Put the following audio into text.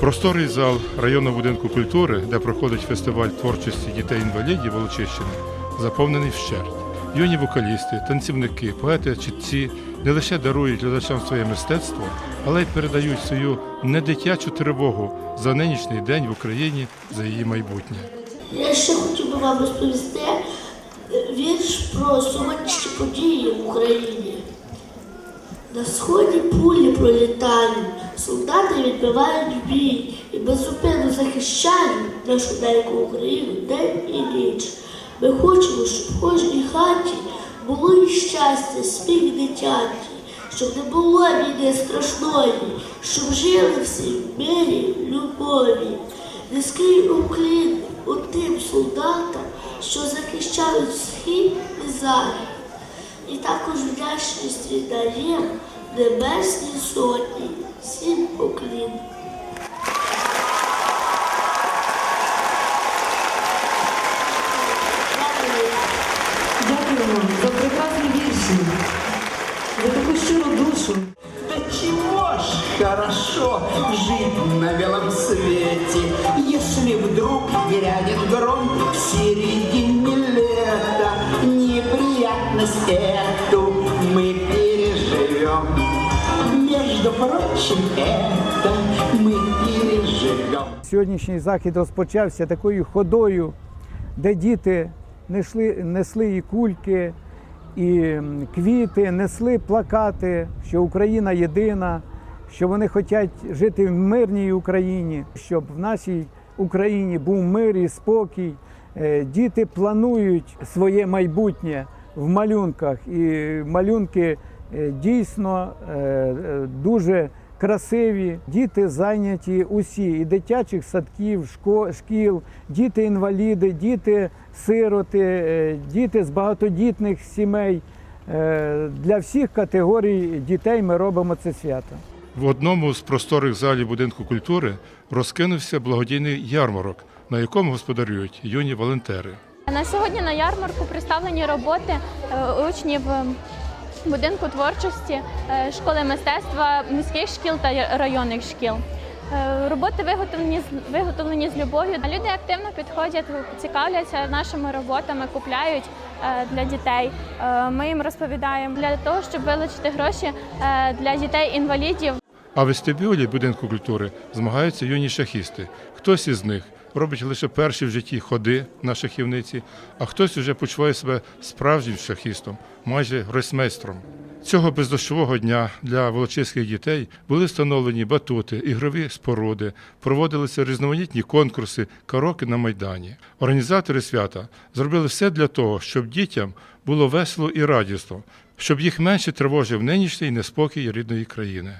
Просторий зал районного будинку культури, де проходить фестиваль творчості дітей-інвалідів Волочищини, заповнений вщерть. Юні вокалісти, танцівники, поети, читці не лише дарують глядачам своє мистецтво, але й передають свою недитячу тривогу за нинішній день в Україні, за її майбутнє. Я ще хотів би вам розповісти вірш про сьогоднішні події в Україні. На сході пулі пролітають, солдати відбивають бій і безупинно захищають нашу неньку Україну день і ніч. Ми хочемо, щоб в кожній хаті було і щастя, сміх дитячий, щоб не було війни страшної, щоб жили всі в мирі, любові. Низький уклін у тим солдатам, що захищають схід і захід. І також вдячність віддаємо Небесній сотні, всім поклін. Дякуємо за прекрасні вірші, за таку щиру душу. Да чего ж хорошо жить на белом свете, Если вдруг грянет гром мы переживем. Между прочим, это мы переживем. Сьогоднішній захід розпочався такою ходою, де діти несли, несли і кульки, і м, квіти, несли плакати, що Україна єдина, що вони хочуть жити в мирній Україні, щоб в нашій Україні був мир і спокій. Е, Діти планують своє майбутнє в малюнках, і малюнки е, дійсно е, е, дуже красиві. Діти зайняті усі і дитячих садків, шкіл, діти інваліди, діти з багатодітних сімей. Для всіх категорій дітей ми робимо це свято. В одному з просторих залів будинку культури розкинувся благодійний ярмарок, на якому господарюють юні волонтери. На сьогодні на ярмарку представлені роботи е, учнів е, будинку творчості е, школи мистецтва міських шкіл та районних шкіл. Роботи виготовлені виготовлені з любов'ю. Люди активно підходять, цікавляться нашими роботами, купляють для дітей. Ми їм розповідаємо для того, щоб вилучити гроші для дітей-інвалідів. А в вестибюлі будинку культури змагаються юні шахісти. Хтось із них робить лише перші в житті ходи на шахівниці, а хтось уже почуває себе справжнім шахістом, майже гросмейстром. Цього бездощового дня для волочиських дітей були встановлені батути, ігрові споруди, проводилися різноманітні конкурси, кароки на майдані. Організатори свята зробили все для того, щоб дітям було весело і радісно, щоб їх менше тривожив нинішній неспокій рідної країни.